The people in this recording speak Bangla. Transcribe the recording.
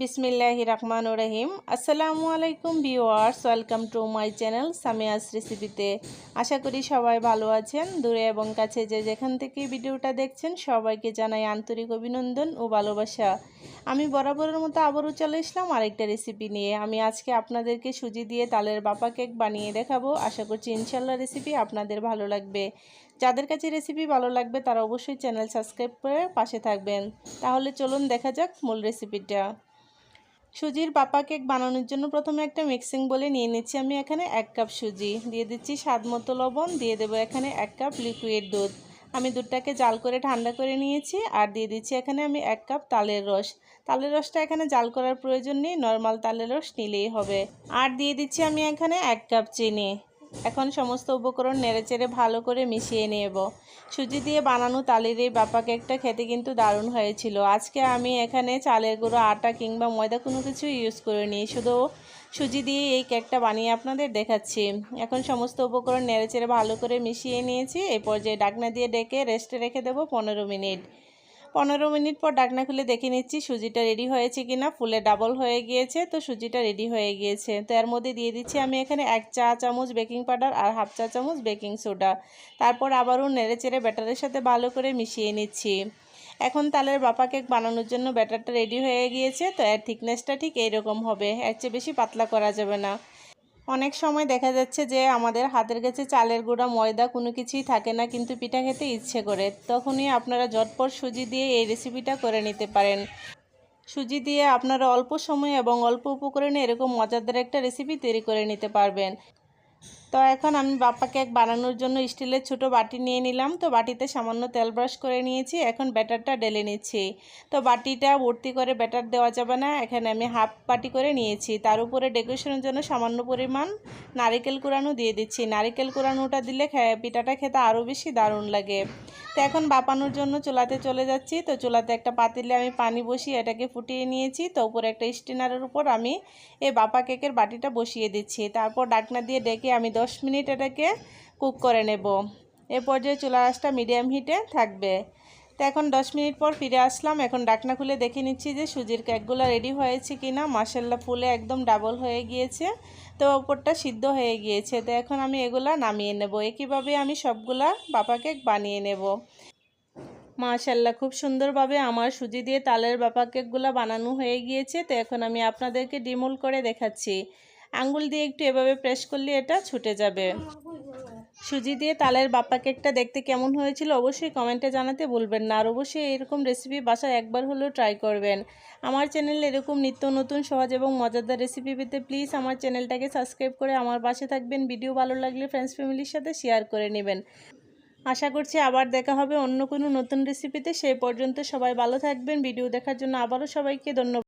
বিসমিল্লাহ রহমান রহিম। আসসালামু আলাইকুম viewers welcome to my channel Samia's রেসিপিতে। আশা করি সবাই ভালো আছেন। দূরে এবং কাছে যে যেখান থেকে ভিডিওটা দেখছেন, সবাইকে জানাই আন্তরিক অভিনন্দন ও ভালোবাসা। আমি বরাবরের মতো আবারও চলে এসলাম আরেকটা রেসিপি নিয়ে। আমি আজকে আপনাদেরকে সুজি দিয়ে তালের বাপা কেক বানিয়ে দেখাবো। আশা করছি ইনশাল্লাহ রেসিপি আপনাদের ভালো লাগবে। যাদের কাছে রেসিপি ভালো লাগবে, তারা অবশ্যই চ্যানেল সাবস্ক্রাইব করে পাশে থাকবেন। তাহলে চলুন দেখা যাক মূল রেসিপিটা। সুজির পাপা কেক বানানোর জন্য প্রথমে একটা মিক্সিং বলে নিয়ে নিচ্ছি। আমি এখানে এক কাপ সুজি দিয়ে দিচ্ছি স্বাদ মতো লবণ। দিয়ে দেবো এখানে এক কাপ লিকুইড দুধ। আমি দুধটাকে জাল করে ঠান্ডা করে নিয়েছি আর দিয়ে দিচ্ছি এখানে আমি এক কাপ তালের রস। তালের রসটা এখানে জাল করার প্রয়োজন নেই, নর্মাল তালের রস নিলেই হবে। আর দিয়ে দিচ্ছি আমি এখানে এক কাপ চিনি। এখন সমস্ত উপকরণ নেড়েচেড়ে ভালো করে মিশিয়ে নেব। সুজি দিয়ে বানানো তালের এই বাপা কেকটা খেতে কিন্তু দারুণ হয়েছিল। আজকে আমি এখানে চালের গুঁড়ো, আটা কিংবা ময়দা কোনো কিছু ইউজ করিনি, শুধু সুজি দিয়ে এই কেকটা বানিয়ে আপনাদের দেখাচ্ছি। এখন সমস্ত উপকরণ নেড়েচেড়ে ভালো করে মিশিয়ে নিয়েছি। এই পর্যায়ে ডাকনা দিয়ে ডেকে রেস্টে রেখে দেবো পনেরো মিনিট। পনেরো মিনিট পর ডাকনা খুলে দেখে নিচ্ছি সুজিটা রেডি হয়েছে কিনা, ফুলে ডাবল হয়ে গিয়েছে, তো সুজিটা রেডি হয়ে গিয়েছে। তো এর মধ্যে দিয়ে দিচ্ছি আমি এখানে এক চা চামচ বেকিং পাউডার আর হাফ চা চামচ বেকিং সোডা তারপর আবারও নেড়ে চেড়ে ব্যাটারের সাথে ভালো করে মিশিয়ে নিচ্ছি। এখন তালের বাপা কেক বানানোর জন্য ব্যাটারটা রেডি হয়ে গিয়েছে, তো এর থিকনেসটা ঠিক এইরকম হবে, এর চেয়ে বেশি পাতলা করা যাবে না। অনেক সময় দেখা যাচ্ছে যে আমাদের হাতের কাছে চালের গুঁড়া, ময়দা কোনো কিছুই থাকে না, কিন্তু পিঠা খেতে ইচ্ছে করে। তখনই আপনারা ঝটপট সুজি দিয়ে এই রেসিপিটা করে নিতে পারেন। সুজি দিয়ে আপনারা অল্প সময় এবং অল্প উপকরণে এরকম মজাদার একটা রেসিপি তৈরি করে নিতে পারবেন। তো এখন আমি বাপ্পা কেক বানানোর জন্য স্টিলের ছোট বাটি নিয়ে নিলাম। তো বাটিতে সামান্য তেল ব্রাশ করে নিয়েছি। এখন ব্যাটারটা ডেলে নিচ্ছি। তো বাটিটা ভর্তি করে ব্যাটার দেওয়া যাবে না। এখানে আমি হাফ বাটি করে নিয়েছি। তার উপরে ডেকোরেশনের জন্য সামান্য পরিমাণ নারিকেল কুড়ানো দিয়ে দিচ্ছি। নারিকেল কুড়ানোটা দিলে পিঠাটা খেতে আরও বেশি দারুণ লাগে। তো এখন বাপানোর জন্য চুলাতে চলে যাচ্ছি। তো চুলাতে একটা পাতিলে আমি পানি বসিয়ে এটাকে ফুটিয়ে নিয়েছি। তো উপরে একটা স্টিনারের উপর আমি এই বাপা কেকের বাটিটা বসিয়ে দিচ্ছি। তারপর ডাকনা দিয়ে ডেকে আমি দশ মিনিট এটাকে কুক করে নেব। এ পর্যায়ে চুলা আঁচটা মিডিয়াম হিটে থাকবে। তো এখন দশ মিনিট পর ফিরে আসলাম। এখন ডাকনা খুলে দেখে নিচ্ছি যে সুজির কেকগুলো রেডি হয়েছে কি না মাসাল্লা ফুলে একদম ডাবল হয়ে গিয়েছে। তো ওপরটা সিদ্ধ হয়ে গিয়েছে। তো এখন আমি এগুলা নামিয়ে নেব। একইভাবে আমি সবগুলা বাপা কেক বানিয়ে নেব। মাশাল্লাহ, খুব সুন্দরভাবে আমার সুজি দিয়ে তালের বাপা কেকগুলো বানানো হয়ে গিয়েছে। তো এখন আমি আপনাদেরকে ডিমোল করে দেখাচ্ছি। আঙ্গুল দিয়ে একটু এভাবে প্রেস করলে এটা ছুটে যাবে। সুজি দিয়ে তালের বাপ্পা কেকটা দেখতে কেমন হয়েছিল অবশ্যই কমেন্টে জানাতে ভুলবেন না। আর অবশ্যই এরকম রেসিপি বাসায় একবার হলেও ট্রাই করবেন। আমার চ্যানেলে এরকম নিত্য নতুন, সহজ এবং মজাদার রেসিপি পেতে প্লিজ আমার চ্যানেলটাকে সাবস্ক্রাইব করে আমার পাশে থাকবেন। ভিডিও ভালো লাগলে ফ্রেন্ডস ফ্যামিলির সাথে শেয়ার করে নেবেন। আশা করছি আবার দেখা হবে অন্য কোনো নতুন রেসিপিতে সেই পর্যন্ত সবাই ভালো থাকবেন। ভিডিও দেখার জন্য আবারও সবাইকে ধন্যবাদ।